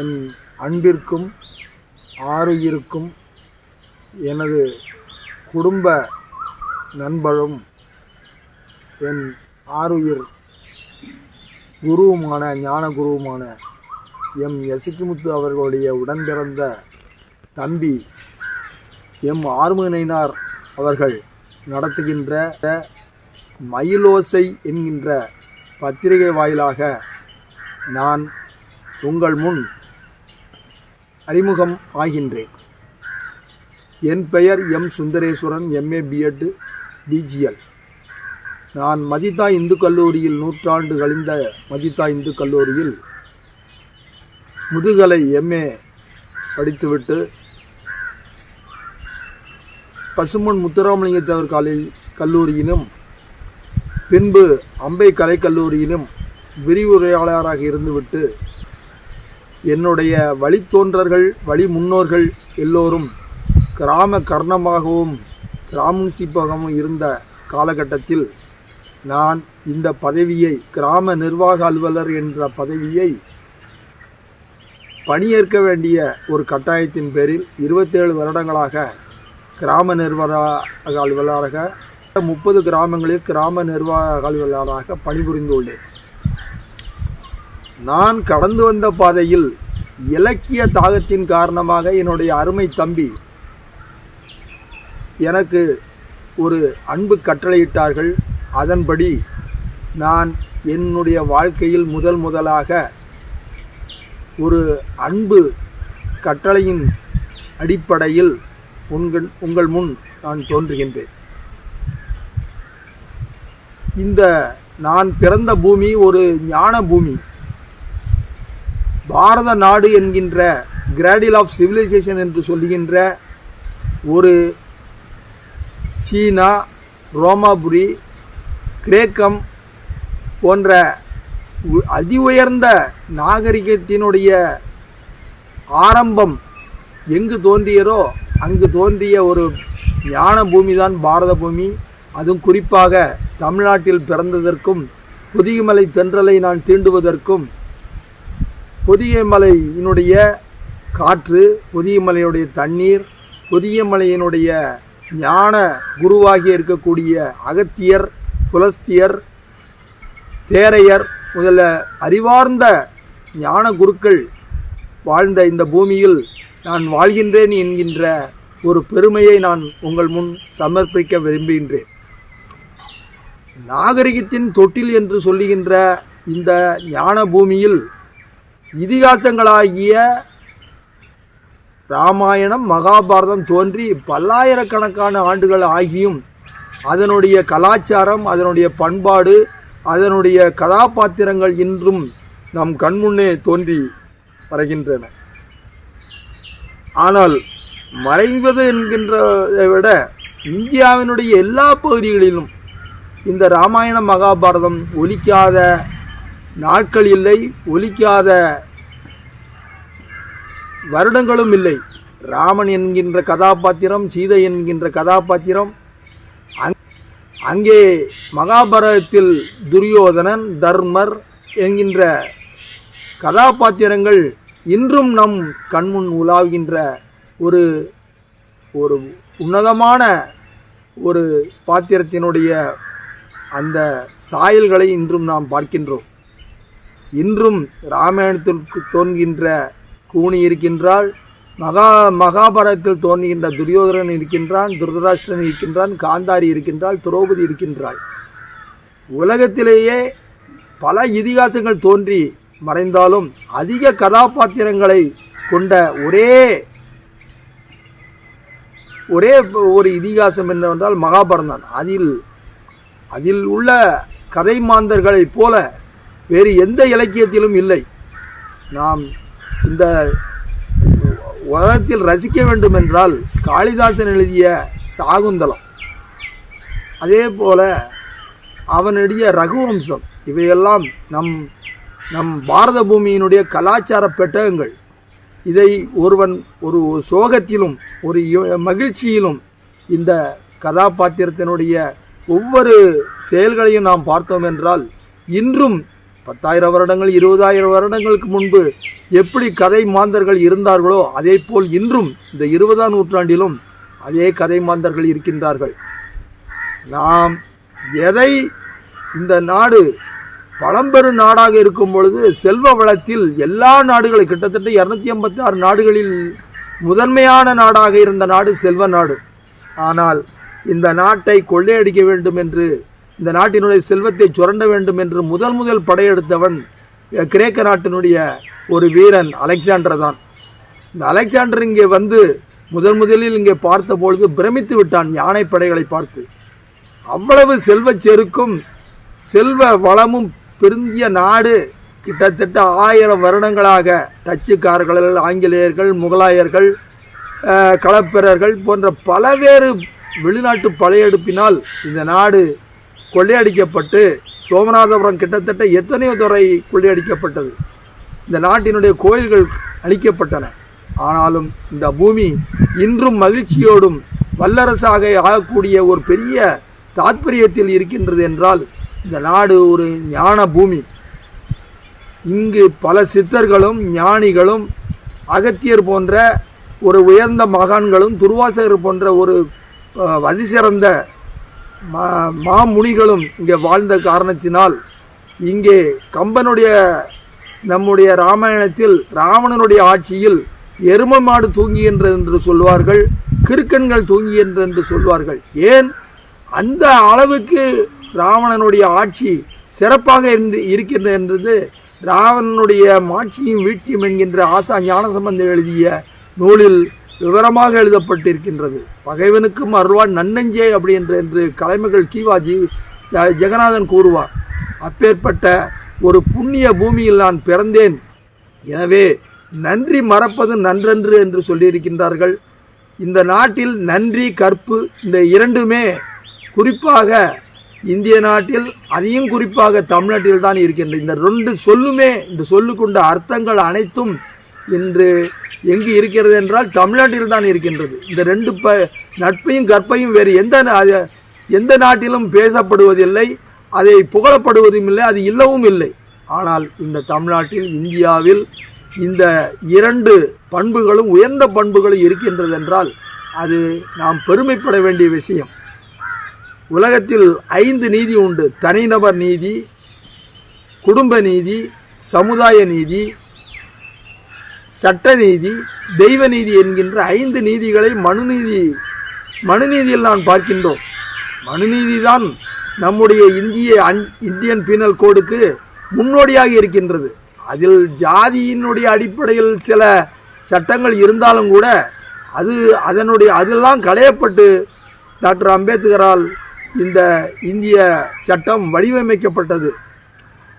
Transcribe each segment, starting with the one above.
என் அன்பிற்கும் ஆறுயிருக்கும் எனது குடும்ப நண்பரும் என் ஆறுயிர் குருவுமான ஞான குருவுமான எம் எசிக்குமுத்து அவர்களுடைய உடன்பிறந்த தம்பி எம் ஆர்முனைனார் அவர்கள் நடத்துகின்ற மயிலோசை என்கின்ற பத்திரிகை வாயிலாக நான் உங்கள் முன் அறிமுகம் ஆகின்றேன். என் பெயர் M. Sundareswaran MA BEd BGL நான் மதிதா இந்து கல்லூரியில் நூற்றாண்டு கழிந்த மதிதா இந்து கல்லூரியில் முதுகலை எம்ஏ படித்துவிட்டு பசுமன் முத்துராமலிங்கத்தேவர் கலை கல்லூரியிலும் பின்பு அம்பை கலைக்கல்லூரியிலும் விரிவுரையாளராக இருந்துவிட்டு என்னுடைய வழித்தோன்றர்கள் வழி முன்னோர்கள் எல்லோரும் கிராம கர்ணமாகவும் கிராமசீப்பகமும் இருந்த காலகட்டத்தில் நான் இந்த பதவியை கிராம நிர்வாக அலுவலர் என்ற பதவியை பணியேற்க வேண்டிய ஒரு கட்டாயத்தின் பேரில் இருபத்தேழு வருடங்களாக கிராம நிர்வாக அலுவலராக முப்பது கிராமங்களில் கிராம நிர்வாக அலுவலராக பணிபுரிந்துள்ளேன் நான் கடந்து வந்த பாதையில் இலக்கிய தாகத்தின் காரணமாக என்னுடைய அருமை தம்பி எனக்கு ஒரு அன்பு கட்டளையிட்டார்கள். அதன்படி நான் என்னுடைய வாழ்க்கையில் முதல் முதலாக ஒரு அன்பு கட்டளையின் அடிப்படையில் உங்கள் உங்கள் முன் நான் தோன்றுகின்றேன். இந்த நான் பிறந்த பூமி ஒரு ஞான பூமி. பாரத நாடு என்கின்ற கிராடில் ஆஃப் சிவிலைசேஷன் என்று சொல்லுகின்ற ஒரு சீனா ரோமாபுரி கிரேக்கம் போன்ற உ- அதி உயர்ந்த நாகரிகத்தினுடைய ஆரம்பம் எங்கு தோன்றியதோ அங்கு தோன்றிய ஒரு ஞான பூமி தான் பாரத பூமி. அதுவும் குறிப்பாக தமிழ்நாட்டில் பிறந்ததற்கும் புதியமலை தென்றலை நான் தீண்டுவதற்கும் பொதியமலையினுடைய காற்று புதியமலையுடைய தண்ணீர் புதியமலையினுடைய ஞான குருவாகி இருக்கக்கூடிய அகத்தியர் புலஸ்தியர் தேரையர் முதல்ல அறிவார்ந்த ஞான குருக்கள் வாழ்ந்த இந்த பூமியில் நான் வாழ்கின்றேன் என்கின்ற ஒரு பெருமையை நான் உங்கள் முன் சமர்ப்பிக்க விரும்புகின்றேன். நாகரிகத்தின் தொட்டில் என்று சொல்லுகின்ற இந்த ஞான பூமியில் இதிகாசங்களாகிய ராமாயணம் மகாபாரதம் தோன்றி பல்லாயிரக்கணக்கான ஆண்டுகள் ஆகியும் அதனுடைய கலாச்சாரம் அதனுடைய பண்பாடு அதனுடைய கதாபாத்திரங்கள் இன்றும் நம் கண்முன்னே தோன்றி வருகின்றன. ஆனால் மறைவது என்கின்றதை விட இந்தியாவினுடைய எல்லா பகுதிகளிலும் இந்த ராமாயண மகாபாரதம் ஒலிக்காத நாட்கள் இல்லை ஒலிக்காத வருடங்களும் இல்லை. ராமன் என்கின்ற கதாபாத்திரம் சீதை என்கின்ற கதாபாத்திரம் அங்- அங்கே மகாபாரதத்தில் துரியோதனன் தர்மர் என்கின்ற கதாபாத்திரங்கள் இன்றும் நம் கண்முன் உலாவுகின்ற ஒரு ஒரு உன்னதமான ஒரு பாத்திரத்தினுடைய அந்த சாயல்களை இன்றும் நாம் பார்க்கின்றோம். இன்றும் ராமாயணத்திற்கு தோன்கின்ற கூனி இருக்கின்றாள் மகா மகாபாரதத்தில் தோன்றுகின்ற துரியோதரன் இருக்கின்றான் துர்தராஷ்டிரன் இருக்கின்றான் காந்தாரி இருக்கின்றாள் திரௌபதி இருக்கின்றாள். உலகத்திலேயே பல இதிகாசங்கள் தோன்றி மறைந்தாலும் அதிக கதாபாத்திரங்களை கொண்ட ஒரே ஒரே ஒரு இதிகாசம் என்னவென்றால் மகாபாரதம் அதில் அதில் உள்ள கதை மாந்தர்களைப் போல வேறு எந்த இலக்கியத்திலும் இல்லை. நாம் இந்த உலகத்தில் ரசிக்க வேண்டும் என்றால் காளிதாசன் எழுதிய சாகுந்தலம். அதே போல அவனுடைய ரகுவம்சம் இவையெல்லாம் நம் நம் பாரத பூமியினுடைய கலாச்சார பெட்டகங்கள். இதை ஒருவன் ஒரு சோகத்திலும் ஒரு மகிழ்ச்சியிலும் இந்த கதாபாத்திரத்தினுடைய ஒவ்வொரு செயல்களையும் நாம் பார்த்தோம் என்றால் இன்றும் பத்தாயிரம் வருடங்கள் இருபதாயிரம் வருடங்களுக்கு முன்பு எப்படி கதை மாந்தர்கள் இருந்தார்களோ அதே போல் இன்றும் இந்த இருபதாம் நூற்றாண்டிலும் அதே கதை மாந்தர்கள் இருக்கின்றார்கள். நாம் எதை இந்த நாடு பழம்பெரும் நாடாக இருக்கும் பொழுது செல்வ வளத்தில் எல்லா நாடுகளும் கிட்டத்தட்ட இரநூத்தி ஐம்பத்தி ஆறு நாடுகளில் முதன்மையான நாடாக இருந்த நாடு செல்வ நாடு. ஆனால் இந்த நாட்டை கொள்ளையடிக்க வேண்டும் என்று இந்த நாட்டினுடைய செல்வத்தை சுரண்ட வேண்டும் என்று முதல் முதல் படையெடுத்தவன் கிரேக்க நாட்டினுடைய ஒரு வீரன் அலெக்சாண்டர் தான். இந்த அலெக்சாண்டர் இங்கே வந்து முதன் முதலில் இங்கே பார்த்த பொழுது பிரமித்து விட்டான் யானை படைகளை பார்த்து. அவ்வளவு செல்வச் செருக்கும் செல்வ வளமும் பெருந்திய நாடு கிட்டத்தட்ட ஆயிரம் வருடங்களாக டச்சுக்காரர்கள் ஆங்கிலேயர்கள் முகலாயர்கள் களப்பிரர்கள் போன்ற பலவேறு வெளிநாட்டு படையெடுப்பினால் இந்த நாடு கொள்ளையடிக்கப்பட்டு சோமநாதபுரம் கிட்டத்தட்ட எத்தனையோ துறை கொள்ளையடிக்கப்பட்டது. இந்த நாட்டினுடைய கோயில்கள் அழிக்கப்பட்டன. ஆனாலும் இந்த பூமி இன்றும் மகிழ்ச்சியோடும் வல்லரசாக ஆகக்கூடிய ஒரு பெரிய தாத்பரியத்தில் இருக்கின்றது என்றால் இந்த நாடு ஒரு ஞான பூமி. இங்கு பல சித்தர்களும் ஞானிகளும் அகத்தியர் போன்ற ஒரு உயர்ந்த மகான்களும் துர்வாசகர் போன்ற ஒரு வதிசிறந்த மா- மாமுனிகளும் இங்கே வாழ்ந்த காரணத்தினால் இங்கே கம்பனுடைய நம்முடைய ராமாயணத்தில் ராவணனுடைய ஆட்சியில் எரும மாடு தூங்குகின்றது என்று சொல்வார்கள் கிறுக்கன்கள் தூங்குகின்றது என்று சொல்வார்கள். ஏன்? அந்த அளவுக்கு ராவணனுடைய ஆட்சி சிறப்பாக இருந்து- இருக்கின்றது என்றது ராவணனுடைய மாட்சியும் வீழ்ச்சியும் என்கின்ற ஆசா ஞானசம்பந்தம் எழுதிய நூலில் விவரமாக எழுதப்பட்டிருக்கின்றது. பகைவனுக்கும் அருள்வான் நன்னெஞ்சே அப்படி என்று என்று கலைமகள் கீவாஜி ஜெகநாதன் கூறுவார். அப்பேற்பட்ட ஒரு புண்ணிய பூமியில் நான் பிறந்தேன். எனவே நன்றி மறப்பது நன்றன்று என்று சொல்லியிருக்கின்றார்கள். இந்த நாட்டில் நன்றி கற்பு இந்த இரண்டுமே குறிப்பாக இந்திய நாட்டில் அதையும் குறிப்பாக தமிழ்நாட்டில் தான் இருக்கின்றது இந்த ரெண்டு சொல்லுமே இந்த சொல்லுக்குண்ட அர்த்தங்கள் அனைத்தும் இன்று எங்கு இருக்கிறது என்றால் தமிழ்நாட்டில் தான் இருக்கின்றது. இந்த ரெண்டு ப நட்பையும் கற்பையும் வேறு எந்த நா- எந்த நாட்டிலும் பேசப்படுவதில்லை அதை புகழப்படுவதும் இல்லை அது இல்லவும் இல்லை. ஆனால் இந்த தமிழ்நாட்டில் இந்தியாவில் இந்த இரண்டு பண்புகளும் உயர்ந்த பண்புகளும் இருக்கின்றது என்றால் அது நாம் பெருமைப்பட வேண்டிய விஷயம். உலகத்தில் ஐந்து நீதி உண்டு. தனிநபர் நீதி குடும்ப நீதி சமுதாய நீதி சட்ட நீதி தெய்வ நீதி என்கின்ற ஐந்து நீதிகளை மனுநீதி மனுநீதியில் நான் பார்க்கின்றோம். மனுநீதி தான் நம்முடைய இந்திய அந் இந்தியன் பீனல் கோடுக்கு முன்னோடியாக இருக்கின்றது. அதில் ஜாதியினுடைய அடிப்படையில் சில சட்டங்கள் இருந்தாலும் கூட அது அதனுடைய அதெல்லாம் களையப்பட்டு டாக்டர் அம்பேத்கரால் இந்த இந்திய சட்டம் வடிவமைக்கப்பட்டது.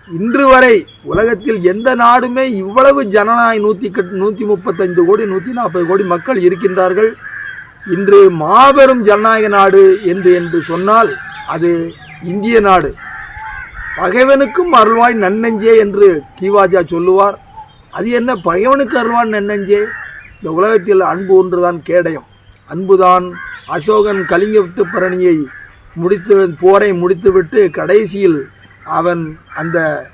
இன்று வரை உலகத்தில் எந்த நாடுமே இவ்வளவு ஜனநாயக நூற்றி கட் நூற்றி முப்பத்தைந்து கோடி நூற்றி நாற்பது கோடி மக்கள் இருக்கின்றார்கள். இன்று மாபெரும் ஜனநாயக நாடு என்று என்று சொன்னால் அது இந்திய நாடு. பகைவனுக்கும் அருள்வாய் நன்னெஞ்சே என்று கிவாஜா சொல்லுவார். அது என்ன பகைவனுக்கு அருள்வான் நன்னெஞ்சே? இந்த உலகத்தில் அன்பு ஒன்றுதான் கேடயம். அன்புதான் அசோகன் கலிங்கத்து பரணியை முடித்து போரை முடித்துவிட்டு கடைசியில் அவன் அந்த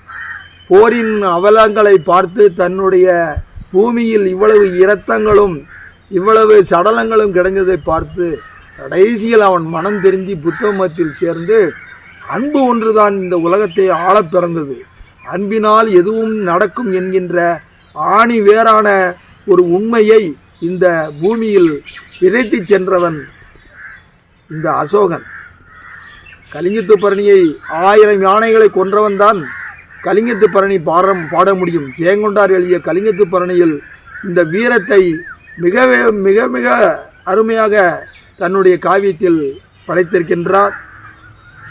போரின் அவலங்களை பார்த்து தன்னுடைய பூமியில் இவ்வளவு இரத்தங்களும் இவ்வளவு சடலங்களும் கிடைஞ்சதை பார்த்து கடைசியில் அவன் மனம் தெரிந்தி புத்த மதத்தில் சேர்ந்து அன்பு ஒன்றுதான் இந்த உலகத்தை ஆளப் பிறந்தது. அன்பினால் எதுவும் நடக்கும் என்கின்ற ஆணி வேறான ஒரு உண்மையை இந்த பூமியில் விதைத்துச் சென்றவன் இந்த அசோகன். கலிங்கத்து பரணியை ஆயிரம் யானைகளை கொன்றவன் தான் கலிங்கத்து பரணி பாட பாட முடியும். ஜெயங்கொண்டார் எழுதிய கலிங்கத்து பரணியில் இந்த வீரத்தை மிக மிக மிக அருமையாக தன்னுடைய காவியத்தில் படைத்திருக்கின்றார்.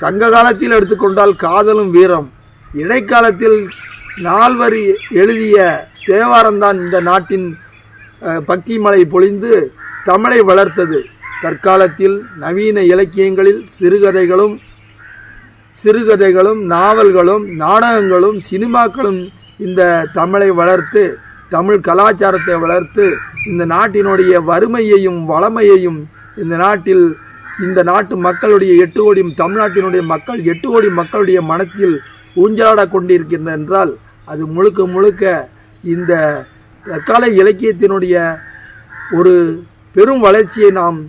சங்க காலத்தில் எடுத்துக்கொண்டால் காதலும் வீரம். இடைக்காலத்தில் நால்வர் எழுதிய தேவாரம்தான் இந்த நாட்டின் பக்தி மலை பொழிந்து தமிழை வளர்த்தது. தற்காலத்தில் நவீன இலக்கியங்களில் சிறுகதைகளும் சிறுகதைகளும் நாவல்களும் நாடகங்களும் சினிமாக்களும் இந்த தமிழை வளர்த்து தமிழ் கலாச்சாரத்தை வளர்த்து இந்த நாட்டினுடைய வறுமையையும் வளமையையும் இந்த நாட்டில் இந்த நாட்டு மக்களுடைய எட்டு கோடி தமிழ்நாட்டினுடைய மக்கள் எட்டு கோடி மக்களுடைய மனத்தில் ஊஞ்சலாட கொண்டிருக்கின்ற என்றால் அது முழுக்க முழுக்க இந்த தற்கால இலக்கியத்தினுடைய ஒரு பெரும் வளர்ச்சியை நாம்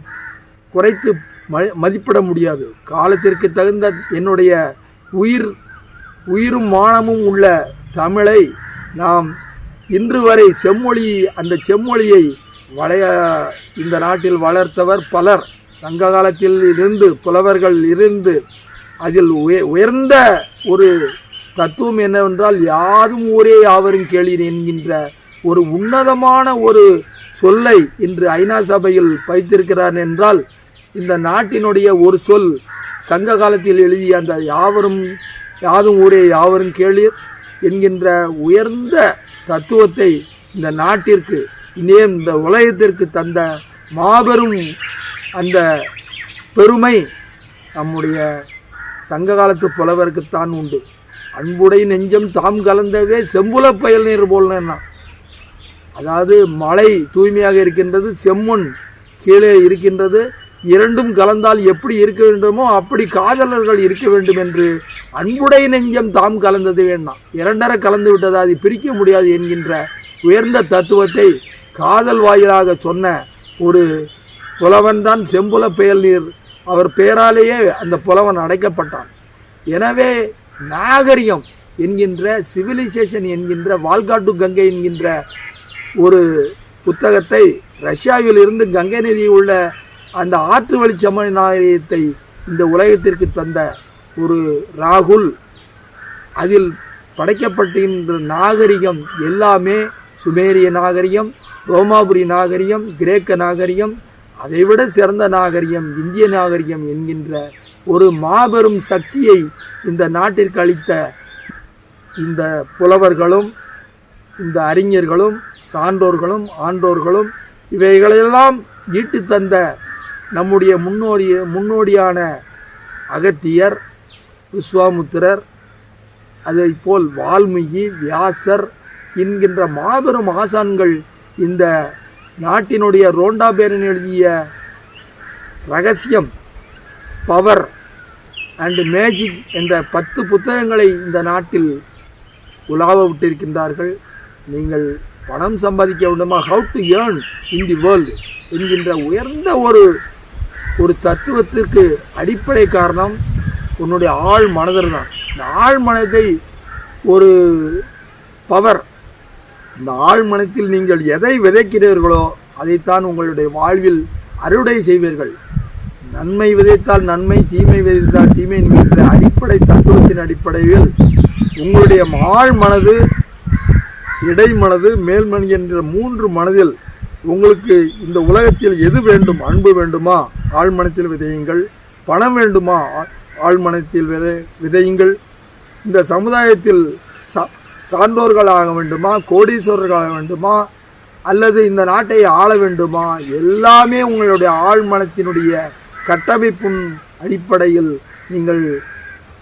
குறைத்து மதிப்பிட முடியாது. காலத்திற்கு தகுந்த என்னுடைய உயிர் உயிரும் மானமும் உள்ள தமிழை நாம் இன்று வரை செம்மொழி அந்த செம்மொழியை வளைய இந்த நாட்டில் வளர்த்தவர் பலர். சங்க காலத்தில் இருந்து புலவர்கள் இருந்து அதில் உய- உயர்ந்த ஒரு தத்துவம் என்னவென்றால் யாரும் ஊரே யாவரும் கேளீர் என்கின்ற ஒரு உன்னதமான ஒரு சொல்லை இன்று ஐநா சபையில் பைத்திருக்கிறார் என்றால் இந்த நாட்டினுடைய ஒரு சொல் சங்க காலத்தில் எழுதிய அந்த யாவரும் யாதும் ஊரே யாவரும் கேளீர் என்கின்ற உயர்ந்த தத்துவத்தை இந்த நாட்டிற்கு இனே இந்த உலகத்திற்கு தந்த மாபெரும் அந்த பெருமை நம்முடைய சங்க காலத்து புலவருக்குத்தான் உண்டு. அன்புடை நெஞ்சம் தாம் கலந்தவே செம்புல பயல் நீர் போலன்னா அதாவது மழை தூய்மையாக இருக்கின்றது செம்முன் கீழே இருக்கின்றது இரண்டும் கலந்தால் எப்படி இருக்க வேண்டுமோ அப்படி காதலர்கள் இருக்க வேண்டும் என்று அன்புடை நெஞ்சம் தாம் கலந்தது வேண்டாம் இரண்டரை கலந்து விட்டது? அதை பிரிக்க முடியாது என்கின்ற உயர்ந்த தத்துவத்தை காதல் வாயிலாக சொன்ன ஒரு புலவன் தான் செம்புல பெயல் நீர். அவர் பெயராலேயே அந்த புலவன் அடைக்கப்பட்டான். எனவே நாகரிகம் என்கின்ற சிவிலைசேஷன் என்கின்ற வால்காட்டு கங்கை என்கின்ற ஒரு புத்தகத்தை ரஷ்யாவில் இருந்து கங்கை நதி உள்ள அந்த ஆற்று வழி நாகரிகத்தை இந்த உலகத்திற்கு தந்த ஒரு ராகுல் அதில் படைக்கப்பட்டிருக்கின்ற நாகரிகம் எல்லாமே சுமேரிய நாகரிகம் ரோமாபுரி நாகரிகம் கிரேக்க நாகரிகம் அதைவிட சிறந்த நாகரிகம் இந்திய நாகரிகம் என்கின்ற ஒரு மாபெரும் சக்தியை இந்த நாட்டிற்கு அளித்த இந்த புலவர்களும் இந்த அறிஞர்களும் சான்றோர்களும் ஆன்றோர்களும் இவைகளெல்லாம் ஈட்டு தந்த நம்முடைய முன்னோடிய முன்னோடியான அகத்தியர் விஸ்வாமுத்திரர் அதைப் போல் வால்மீகி வியாசர் என்கின்ற மாபெரும் ஆசான்கள் இந்த நாட்டினுடைய ரோண்டா பேரன் எழுதிய ரகசியம் பவர் அண்டு மேஜிக் என்ற பத்து புத்தகங்களை இந்த நாட்டில் உலாவ விட்டிருக்கின்றார்கள். நீங்கள் பணம் சம்பாதிக்க வேண்டுமா? How to earn in the world என்கின்ற உயர்ந்த ஒரு ஒரு தத்துவத்திற்கு அடிப்படை காரணம் உன்னுடைய ஆழ் மனதர் தான். இந்த ஆள் மனதை ஒரு பவர் இந்த ஆள் மனத்தில் நீங்கள் எதை விதைக்கிறீர்களோ அதைத்தான் உங்களுடைய வாழ்வில் அறுவடை செய்வீர்கள். நன்மை விதைத்தால் நன்மை தீமை விதைத்தால் தீமை என்கின்ற அடிப்படை தத்துவத்தின் அடிப்படையில் உங்களுடைய ஆழ் மனது இடைமனது மேல்மனது என்ற மூன்று மனதில் உங்களுக்கு இந்த உலகத்தில் எது வேண்டும்? அன்பு வேண்டுமா? ஆழ்மனத்தில் விதையுங்கள். பணம் வேண்டுமா? ஆழ்மனத்தில் விதை விதையுங்கள். இந்த சமுதாயத்தில் சா- சார்ந்தோர்களாக வேண்டுமா? கோடீஸ்வரர்களாக வேண்டுமா? அல்லது இந்த நாட்டை ஆள வேண்டுமா? எல்லாமே உங்களுடைய ஆழ்மனத்தினுடைய கட்டமைப்பின் அடிப்படையில் நீங்கள்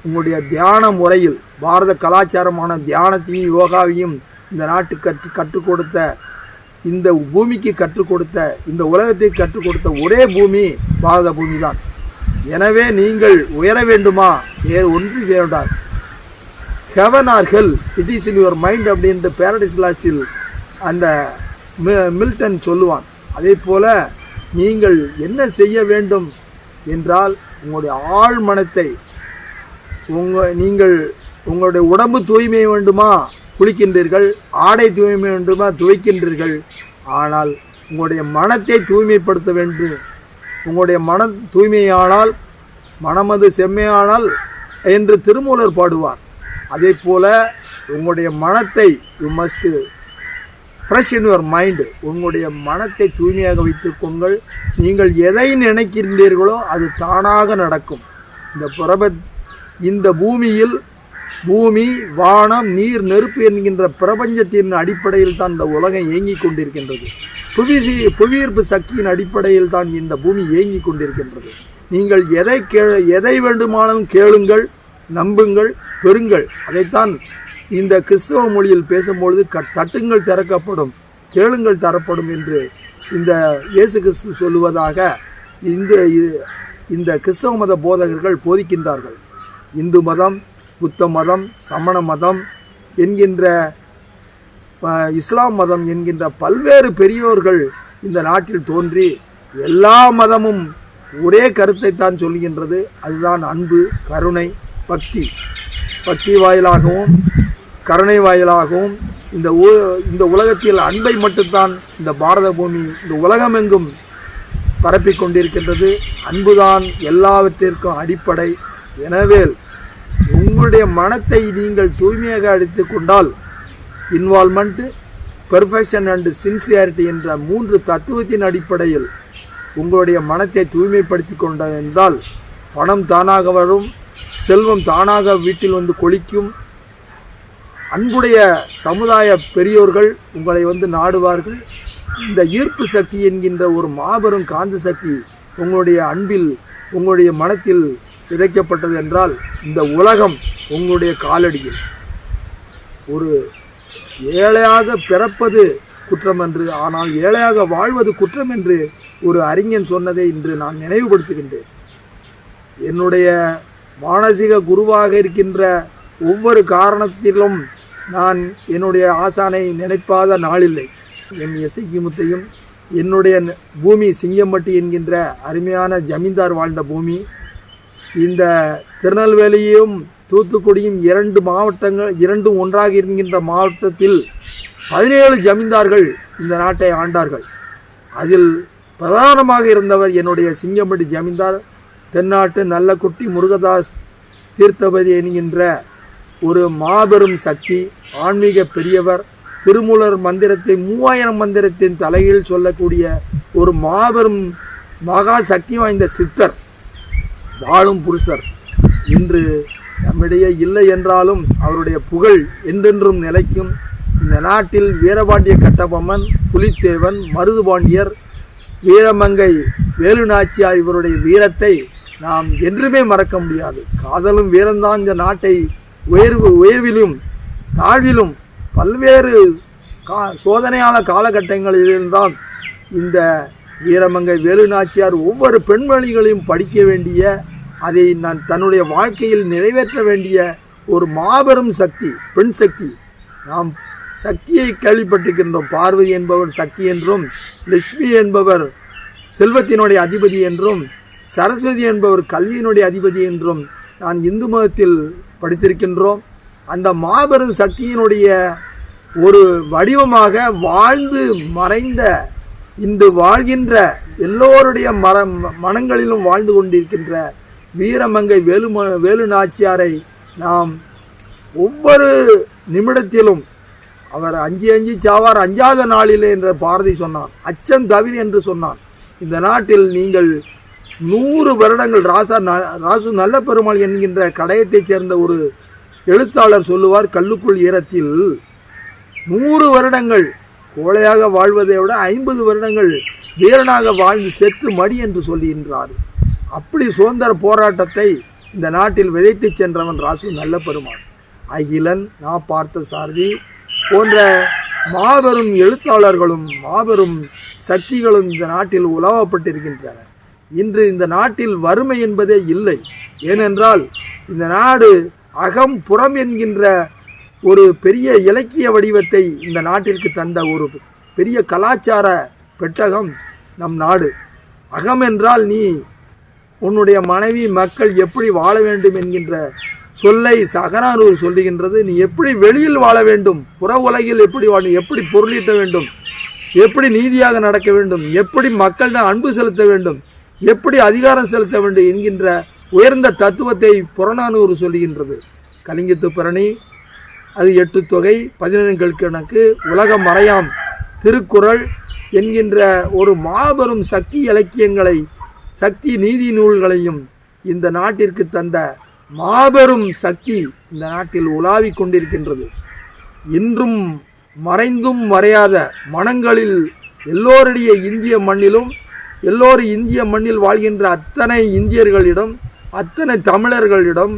உங்களுடைய தியான முறையில் பாரத கலாச்சாரமான தியானத்தையும் யோகாவையும் இந்த நாட்டு கற்று கற்றுக் கொடுத்த இந்த பூமிக்கு கற்றுக் கொடுத்த இந்த உலகத்தை கற்றுக் கொடுத்த ஒரே பூமி பாரத பூமி தான் எனவே நீங்கள் உயர வேண்டுமா? வேறு ஒன்று செய்ய வேண்டாம். Heaven or hell it is in your mind அப்படின்ற பேரடைஸ் லாஸ்டில் அந்த மி- மில்டன் சொல்லுவான். அதே போல் நீங்கள் என்ன செய்ய வேண்டும் என்றால் உங்களுடைய ஆழ் மனத்தை நீங்கள் உங்களுடைய உடம்பு தூய்மை வேண்டுமா? குளிக்கின்றீர்கள் ஆடை தூய்மை வேண்டுமா துவைக்கின்றீர்கள். ஆனால் உங்களுடைய மனத்தை தூய்மைப்படுத்த வேண்டும். உங்களுடைய மனம் தூய்மையானால் மனமது செம்மையானால் என்று திருமூலர் பாடுவார். அதே போல உங்களுடைய மனத்தை you must fresh in your mind உங்களுடைய மனத்தை தூய்மையாக வைத்துக்கொங்கள் நீங்கள் எதை நினைக்கின்றீர்களோ அது தானாக நடக்கும். இந்த பிரப இந்த பூமியில் பூமி வானம் நீர் நெருப்பு என்கின்ற பிரபஞ்சத்தின் அடிப்படையில் தான் இந்த உலகம் இயங்கிக் கொண்டிருக்கின்றது. புவி புவியீர்ப்பு சக்தியின் அடிப்படையில் தான் இந்த பூமி இயங்கிக் கொண்டிருக்கின்றது. நீங்கள் எதை கே எதை வேண்டுமானாலும் கேளுங்கள் நம்புங்கள் பெறுங்கள். அதைத்தான் இந்த கிறிஸ்தவ மொழியில் பேசும்பொழுது க- தட்டுங்கள் திறக்கப்படும் கேளுங்கள் தரப்படும் என்று இந்த இயேசு கிறிஸ்து சொல்லுவதாக இந்த இந்த கிறிஸ்தவ மத போதகர்கள் போதிக்கின்றார்கள். இந்து மதம் புத்த மதம் சமண மதம் என்கின்ற இஸ்லாம் மதம் என்கின்ற பல்வேறு பெரியோர்கள் இந்த நாட்டில் தோன்றி எல்லா மதமும் ஒரே கருத்தை தான் சொல்கின்றது. அதுதான் அன்பு கருணை பக்தி. பக்தி வாயிலாகவும் கருணை வாயிலாகவும் இந்த இந்த உலகத்தில் அன்பை மட்டும்தான் இந்த பாரத பூமி இந்த உலகமெங்கும் பரப்பிக் கொண்டிருக்கின்றது. அன்புதான் எல்லாவற்றிற்கும் அடிப்படை. எனவே உங்களுடைய மனத்தை நீங்கள் தூய்மையாக அடித்துக் கொண்டால் இன்வால்மெண்ட் பெர்ஃபெக்ஷன் அண்ட் சின்சியாரிட்டி என்ற மூன்று தத்துவத்தின் அடிப்படையில் உங்களுடைய மனத்தை தூய்மைப்படுத்தி கொண்ட என்றால் பணம் தானாக வரும் செல்வம் தானாக வீட்டில் வந்து கொளிக்கும். அன்புடைய சமுதாய பெரியோர்கள் உங்களை வந்து நாடுவார்கள். இந்த ஈர்ப்பு சக்தி என்கின்ற ஒரு மாபெரும் காந்த சக்தி உங்களுடைய அன்பில் உங்களுடைய மனத்தில் விதைக்கப்பட்டது என்றால் இந்த உலகம் உங்களுடைய காலடியில். ஒரு ஏழையாக பிறப்பது குற்றம் என்று ஆனால் ஏழையாக வாழ்வது குற்றம் என்று ஒரு அறிஞன் சொன்னதை இன்று நான் நினைவுபடுத்துகின்றேன். என்னுடைய மானசீக குருவாக இருக்கின்ற ஒவ்வொரு காரணத்திலும் நான் என்னுடைய ஆசானை நினைப்பாத நாளில்லை. என் எஸ்ஐக்கு முத்தையும் என்னுடைய ந- பூமி சிங்கம்பட்டி என்கின்ற அருமையான ஜமீன்தார் வாழ்ந்த பூமி இந்த திருநெல்வேலியும் தூத்துக்குடியும் இரண்டு மாவட்டங்கள் இரண்டும் ஒன்றாக இருக்கின்ற மாவட்டத்தில் பதினேழு ஜமீன்தார்கள் இந்த நாட்டை ஆண்டார்கள். அதில் பிரதானமாக இருந்தவர் என்னுடைய சிங்கம்பட்டி ஜமீன்தார் தென்னாட்டு நல்லக்குட்டி முருகதாஸ் தீர்த்தபதி என்கின்ற ஒரு மாபெரும் சக்தி ஆன்மீக பெரியவர் திருமூலர் மந்திரத்தை மூவாயிரம் மந்திரத்தின் தலையில் சொல்லக்கூடிய ஒரு மாபெரும் மகா சக்தி வாய்ந்த சித்தர். ஆளும் புருஷர். இன்று நம்மிடையே இல்லை என்றாலும் அவருடைய புகழ் என்றென்றும் நிலைக்கும். இந்த நாட்டில் வீரபாண்டிய கட்டபொம்மன் புலித்தேவன் மருதுபாண்டியர் வீரமங்கை வேலுநாச்சியார் இவருடைய வீரத்தை நாம் என்றுமே மறக்க முடியாது. காதலும் வீரம்தான் இந்த நாட்டை உயர்வு உயர்விலும் தாழ்விலும் பல்வேறு கா சோதனையான காலகட்டங்களில்தான் இந்த வீரமங்கை வேலுநாச்சியார் ஒவ்வொரு பெண்மணிகளையும் படிக்க வேண்டிய அதை நான் தன்னுடைய வாழ்க்கையில் நிறைவேற்ற வேண்டிய ஒரு மாபெரும் சக்தி பெண் சக்தி. நாம் சக்தியை கேள்விப்பட்டிருக்கின்றோம். பார்வதி என்பவர் சக்தி என்றும் லட்சுமி என்பவர் செல்வத்தினுடைய அதிபதி என்றும் சரஸ்வதி என்பவர் கல்வியினுடைய அதிபதி என்றும் நான் இந்து மதத்தில் படித்திருக்கின்றோம். அந்த மாபெரும் சக்தியினுடைய ஒரு வடிவமாக வாழ்ந்து மறைந்த இன்று வாழ்கின்ற எல்லோருடைய மர மனங்களிலும் வாழ்ந்து கொண்டிருக்கின்ற வீரமங்கை வேலு வேலு நாச்சியாரை நாம் ஒவ்வொரு நிமிடத்திலும் அவர் அஞ்சு அஞ்சு சாவார் அஞ்சாத நாளிலே என்ற பாரதி சொன்னான். அச்சம் தவிர என்று சொன்னான். இந்த நாட்டில் நீங்கள் நூறு வருடங்கள் ராசா ந- ராசு நல்ல பெருமாள் என்கின்ற கடையத்தைச் சேர்ந்த ஒரு எழுத்தாளர் சொல்லுவார் கல்லுக்குள் ஈரத்தில் நூறு வருடங்கள் கோழையாக வாழ்வதை விட ஐம்பது வருடங்கள் வீரனாக வாழ்ந்து செத்து மடி என்று சொல்லுகின்றார் அப்படி சுதந்திர போராட்டத்தை இந்த நாட்டில் விதைத்துச் சென்றவன் ராசு நல்ல பெருமான் அகிலன் நா பார்த்த சாரதி போன்ற மாபெரும் எழுத்தாளர்களும் மாபெரும் சக்திகளும் இந்த நாட்டில் உலவப்பட்டிருக்கின்றன. இன்று இந்த நாட்டில் வறுமை என்பதே இல்லை. ஏனென்றால் இந்த நாடு அகம் புறம் என்கின்ற ஒரு பெரிய இலக்கிய வடிவத்தை இந்த நாட்டிற்கு தந்த ஒரு பெரிய கலாச்சார பெட்டகம் நம் நாடு. அகம் என்றால் நீ உன்னுடைய மனைவி மக்கள் எப்படி வாழ வேண்டும் என்கின்ற சொல்லை சகனானூர் சொல்லுகின்றது. நீ எப்படி வெளியில் வாழ வேண்டும்? புற உலகில் எப்படி வாழ எப்படி பொருளீட்ட வேண்டும்? எப்படி நீதியாக நடக்க வேண்டும்? எப்படி மக்களிடம் அன்பு செலுத்த வேண்டும்? எப்படி அதிகாரம் செலுத்த வேண்டும் என்கின்ற உயர்ந்த தத்துவத்தை புறநானூறு சொல்லுகின்றது. கலிங்கத்து பிரணி அது எட்டு தொகை. பதினெண்கள் கணக்கு உலக மறையாம். திருக்குறள் என்கின்ற ஒரு மாபெரும் சக்தி இலக்கியங்களை சக்தி நீதி நூல்களையும் இந்த நாட்டிற்கு தந்த மாபெரும் சக்தி இந்த நாட்டில் உலாவிக் கொண்டிருக்கின்றது. இன்றும் மறைந்தும் மறையாத மனங்களில் எல்லோருடைய இந்திய மண்ணிலும் எல்லோரும் இந்திய மண்ணில் வாழ்கின்ற அத்தனை இந்தியர்களிடம் அத்தனை தமிழர்களிடம்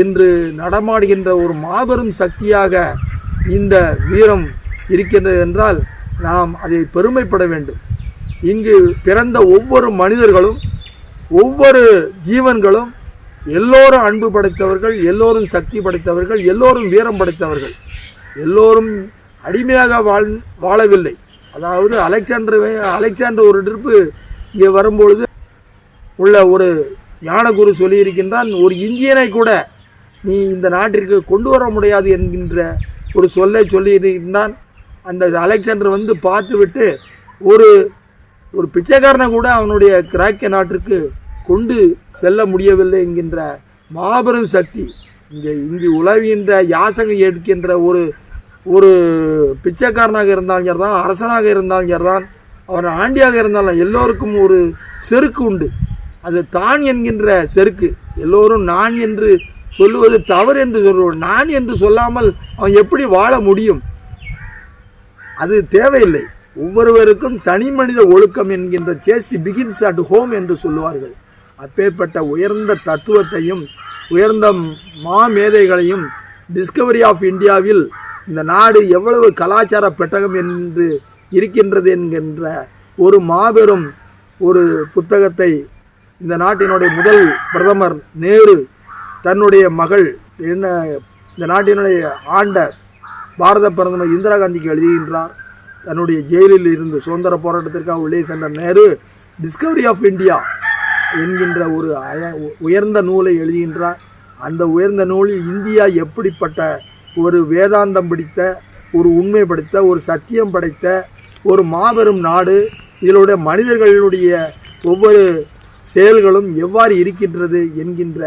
இன்று நடமாடுகின்ற ஒரு மாபெரும் சக்தியாக இந்த வீரம் இருக்கின்றது என்றால் நாம் அதை பெருமைப்பட வேண்டும். இங்கு பிறந்த ஒவ்வொரு மனிதர்களும் ஒவ்வொரு ஜீவன்களும் எல்லோரும் அன்பு படைத்தவர்கள் எல்லோரும் சக்தி படைத்தவர்கள் எல்லோரும் வீரம் படைத்தவர்கள். எல்லோரும் அடிமையாக வாழ் வாழவில்லை. அதாவது அலெக்சாண்டர் அலெக்சாண்டர் ஒரு ட்ரிப்பு இங்கே வரும்பொழுது உள்ள ஒரு ஞானகுரு சொல்லியிருக்கின்றான் ஒரு இந்தியனை கூட நீ இந்த நாட்டிற்கு கொண்டு வர முடியாது என்கின்ற ஒரு சொல்லை சொல்லியிருக்கின்றான் அந்த அலெக்சாண்டர் வந்து பார்த்துவிட்டு ஒரு ஒரு பிச்சைக்காரனை கூட அவனுடைய கிராக்கிய நாட்டிற்கு கொண்டு செல்ல முடியவில்லை என்கின்ற மாபெரும் சக்தி. இங்கே இங்கு உலவுகின்ற யாசகம் எடுக்கின்ற ஒரு ஒரு பிச்சைக்காரனாக இருந்தாலும் சரிதான் அரசனாக இருந்தாலும் சரிதான் அவன் ஆண்டியாக இருந்தாலும் எல்லோருக்கும் ஒரு செருக்கு உண்டு. அது தான் என்கின்ற செருக்கு. எல்லோரும் நான் என்று சொல்லுவது தவறு என்று சொல்லுவோம் நான் என்று சொல்லாமல் அவன் எப்படி வாழ முடியும்? அது தேவையில்லை. ஒவ்வொருவருக்கும் தனி மனித ஒழுக்கம் என்கின்ற சேஸ்டி பிகின்ஸ் அட் ஹோம் என்று சொல்லுவார்கள். அப்பேற்பட்ட உயர்ந்த தத்துவத்தையும் உயர்ந்த மாமேதைகளையும் டிஸ்கவரி ஆஃப் இந்தியாவில் இந்த நாடு எவ்வளவு கலாச்சார பெட்டகம் என்று இருக்கின்றது என்கின்ற ஒரு மாபெரும் ஒரு புத்தகத்தை இந்த நாட்டினுடைய முதல் பிரதமர் நேரு தன்னுடைய மகள் என்ன இந்த நாட்டினுடைய ஆண்ட பாரத பிரதமர் இந்திரா காந்திக்கு எழுதுகின்றார் தன்னுடைய ஜெயிலில் இருந்து சுதந்திர போராட்டத்திற்காக உள்ளே சென்ற நேரு டிஸ்கவரி ஆஃப் இந்தியா என்கின்ற ஒரு அய- உயர்ந்த நூலை எழுதுகின்றார் அந்த உயர்ந்த நூலில் இந்தியா எப்படிப்பட்ட ஒரு வேதாந்தம் பிடித்த ஒரு உண்மை படைத்த ஒரு சத்தியம் படைத்த ஒரு மாபெரும் நாடு இதனுடைய மனிதர்களுடைய ஒவ்வொரு செயல்களும் எவ்வாறு இருக்கின்றது என்கின்ற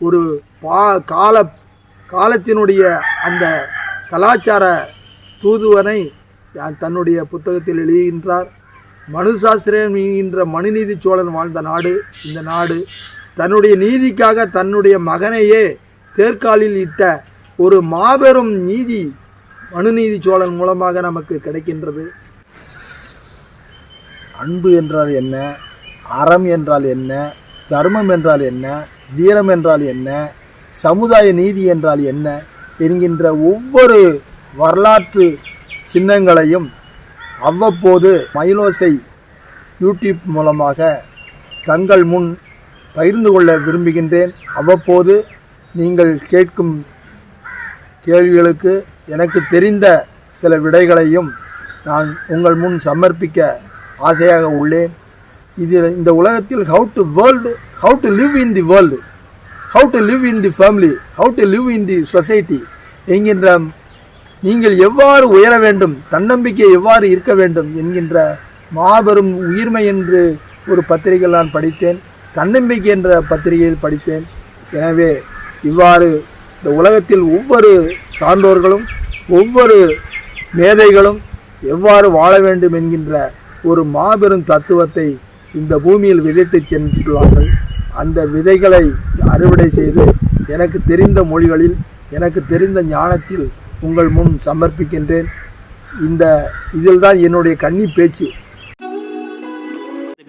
ஒரு பா கால காலத்தினுடைய அந்த கலாச்சார தூதுவனை தன்னுடைய புத்தகத்தில் எழுதுகின்றார். மனுசாஸ்திரம் என்கின்ற மனுநீதி சோழன் வாழ்ந்த நாடு இந்த நாடு தன்னுடைய நீதிக்காக தன்னுடைய மகனையே தேர்காலில் இட்ட ஒரு மாபெரும் நீதி மனுநீதி சோழன் மூலமாக நமக்கு கிடைக்கின்றது. அன்பு என்றால் என்ன? அறம் என்றால் என்ன? தர்மம் என்றால் என்ன? வீரம் என்றால் என்ன? சமுதாய நீதி என்றால் என்ன? என்கின்ற ஒவ்வொரு வரலாற்று சின்னங்களையும் அவ்வப்போது மயிலோசை யூடியூப் மூலமாக தங்கள் முன் பகிர்ந்து கொள்ள விரும்புகின்றேன். அவ்வப்போது நீங்கள் கேட்கும் கேள்விகளுக்கு எனக்கு தெரிந்த சில விடைகளையும் நான் உங்கள் முன் சமர்ப்பிக்க ஆசையாக உள்ளேன். இதில் இந்த உலகத்தில் how to world how to live in the world how to live in the family how to live in the society என்கின்ற நீங்கள் எவ்வாறு உயர வேண்டும் தன்னம்பிக்கை எவ்வாறு இருக்க வேண்டும் என்கின்ற மாபெரும் உயிர்மை என்று ஒரு பத்திரிகையில் நான் படித்தேன் தன்னம்பிக்கை என்ற பத்திரிகையில் படித்தேன். எனவே இவ்வாறு இந்த உலகத்தில் ஒவ்வொரு சான்றோர்களும் ஒவ்வொரு மேதைகளும் எவ்வாறு வாழ வேண்டும் என்கின்ற ஒரு மாபெரும் தத்துவத்தை இந்த பூமியில் விதைத்து சென்றுள்ளார்கள். அந்த விதைகளை அறுவடை செய்து எனக்கு தெரிந்த மொழிகளில் எனக்கு தெரிந்த ஞானத்தில் உங்கள் முன் சமர்ப்பிக்கின்றேன். இந்த இதில்தான் என்னுடைய கன்னி பேச்சு.